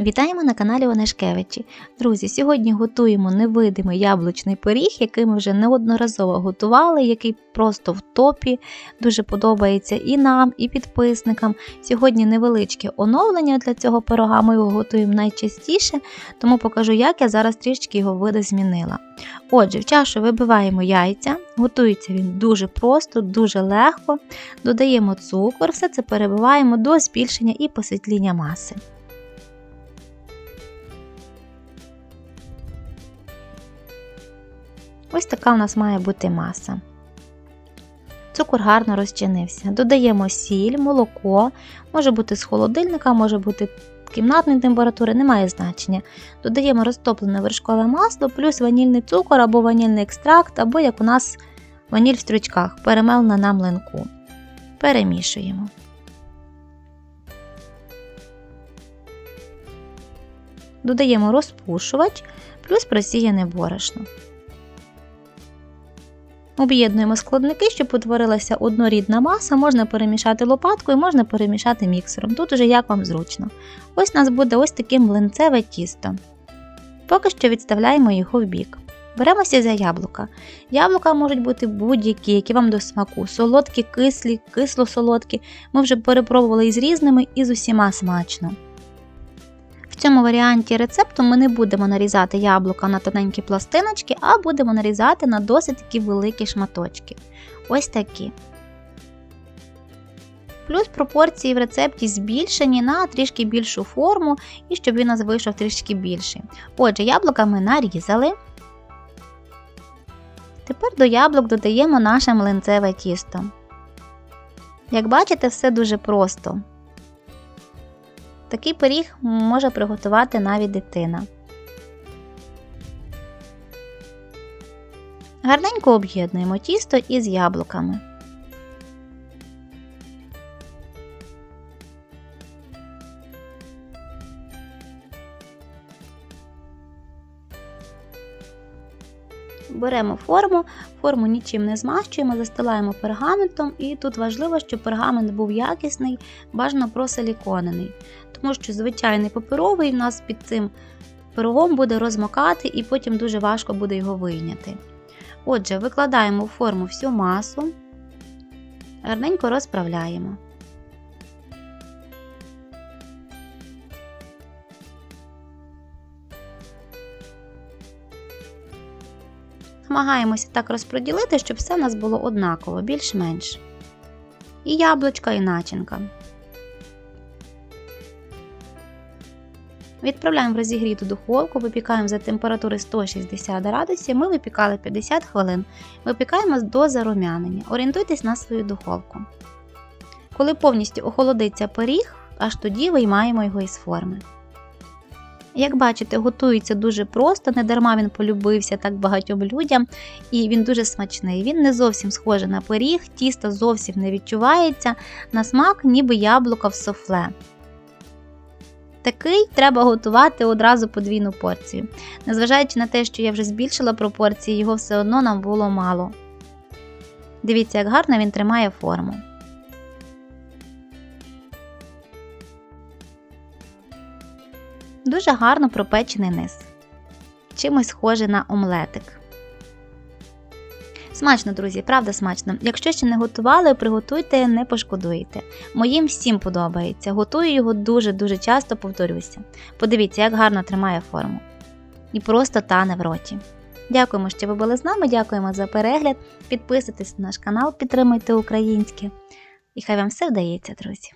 Вітаємо на каналі Онешкевичі. Друзі, сьогодні готуємо невидимий яблучний пиріг, який ми вже неодноразово готували, який просто в топі, дуже подобається і нам, і підписникам. Сьогодні невеличке оновлення для цього пирога, ми його готуємо найчастіше, тому покажу, як я зараз трішки його види змінила. Отже, в чашу вибиваємо яйця, готується він дуже просто, дуже легко. Додаємо цукор, все це перебиваємо до збільшення і посвітління маси. Ось така у нас має бути маса. Цукор гарно розчинився. Додаємо сіль, молоко, може бути з холодильника, може бути кімнатної температури, немає значення. Додаємо розтоплене вершкове масло, плюс ванільний цукор або ванільний екстракт, або як у нас ваніль в стручках, перемелена на млинку. Перемішуємо. Додаємо розпушувач, плюс просіяне борошно. Об'єднуємо складники, щоб утворилася однорідна маса, можна перемішати лопаткою, можна перемішати міксером. Тут уже як вам зручно. Ось у нас буде ось таке млинцеве тісто. Поки що відставляємо його в бік. Беремося за яблука. Яблука можуть бути будь-які, які вам до смаку. Солодкі, кислі, кисло-солодкі. Ми вже перепробували із різними і з усіма смачно. В цьому варіанті рецепту ми не будемо нарізати яблука на тоненькі пластиночки, а будемо нарізати на досить такі великі шматочки. Ось такі. Плюс пропорції в рецепті збільшені на трішки більшу форму і щоб він у нас вийшов трішки більший. Отже, яблука ми нарізали. Тепер до яблук додаємо наше млинцеве тісто. Як бачите, все дуже просто. Такий пиріг може приготувати навіть дитина. Гарненько об'єднуємо тісто із яблуками. Беремо форму, форму нічим не змащуємо, застилаємо пергаментом, і тут важливо, щоб пергамент був якісний, бажано просиліконений, тому що звичайний паперовий в нас під цим пирогом буде розмокати і потім дуже важко буде його вийняти. Отже, викладаємо в форму всю масу, гарненько розправляємо. Намагаємося так розподілити, щоб все у нас було однаково, більш-менш. І яблучка, і начинка. Відправляємо в розігріту духовку, випікаємо за температури 160 градусів. Ми випікали 50 хвилин. Випікаємо до зарум'янення. Орієнтуйтесь на свою духовку. Коли повністю охолодиться пиріг, аж тоді виймаємо його із форми. Як бачите, готується дуже просто, не дарма він полюбився так багатьом людям, і він дуже смачний. Він не зовсім схожий на пиріг, тісто зовсім не відчувається, на смак, ніби яблука в софле. Такий треба готувати одразу подвійну порцію. Незважаючи на те, що я вже збільшила пропорції, його все одно нам було мало. Дивіться, як гарно він тримає форму. Дуже гарно пропечений низ. Чимось схожий на омлетик. Смачно, друзі, правда смачно. Якщо ще не готували, приготуйте, не пошкодуєте. Моїм всім подобається. Готую його дуже-дуже часто, повторюся. Подивіться, як гарно тримає форму. І просто тане в роті. Дякуємо, що ви були з нами, дякуємо за перегляд. Підписуйтесь на наш канал, підтримуйте українське. І хай вам все вдається, друзі!